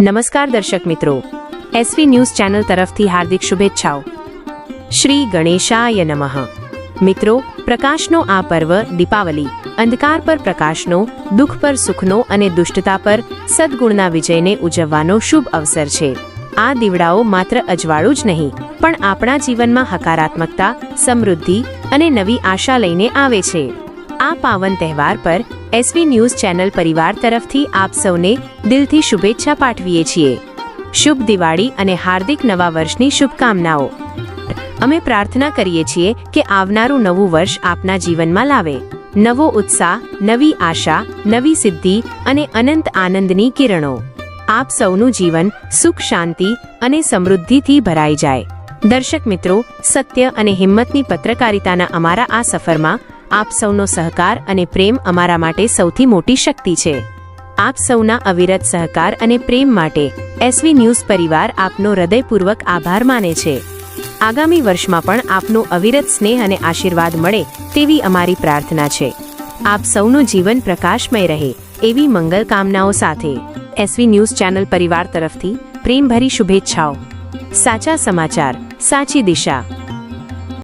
નમસ્કાર દર્શક મિત્રો. એસવી ન્યૂઝ ચેનલ તરફથી હાર્દિક શુભેચ્છાઓ. શ્રી ગણેશાય નમઃ. મિત્રો, પ્રકાશનો આ પર્વ દીપાવલી, અંધકાર પર પ્રકાશનો, દુઃખ પર સુખનો અને દુષ્ટતા પર સદગુણના વિજયને ઉજવવાનો શુભ અવસર છે. આ દીવડાઓ માત્ર અજવાળું જ નહીં, પણ આપણા જીવનમાં હકારાત્મકતા, સમૃદ્ધિ અને નવી આશા લઈને આવે છે. આ પાવન તહેવાર પર એસવી ન્યૂઝ ચેનલ પરિવાર તરફથી આપ સૌને દિલથી શુભેચ્છા પાઠવીએ છીએ. શુભ દિવાળી અને હાર્દિક નવા વર્ષની શુભકામનાઓ. અમે પ્રાર્થના કરીએ છીએ કે આવનારું નવું વર્ષ આપના જીવનમાં લાવે. નવો ઉત્સાહ, નવી આશા, નવી સિદ્ધિ અને અનંત આનંદની કિરણો. આપ સૌનું જીવન સુખ, શાંતિ અને સમૃદ્ધિથી ભરાઈ જાય. દર્શક મિત્રો, સત્ય અને હિંમતની પત્રકારિતાના અમારા આ સફરમાં આપ સૌનો સહકાર અને પ્રેમ અમારા માટે સૌથી મોટી શક્તિ છે. આપ સૌના અવિરત સહકાર અને પ્રેમ માટે એસવી ન્યૂઝ પરિવાર આપનો હૃદયપૂર્વક આભાર માને છે. આગામી વર્ષમાં પણ આપનો અવિરત સ્નેહ અને આશીર્વાદ મળે તેવી અમારી પ્રાર્થના છે. આપ સૌનું જીવન પ્રકાશમય રહે એવી મંગલ કામનાઓ સાથે એસવી ન્યૂઝ ચેનલ પરિવાર તરફથી પ્રેમભરી શુભેચ્છાઓ. સાચા સમાચાર, સાચી દિશા.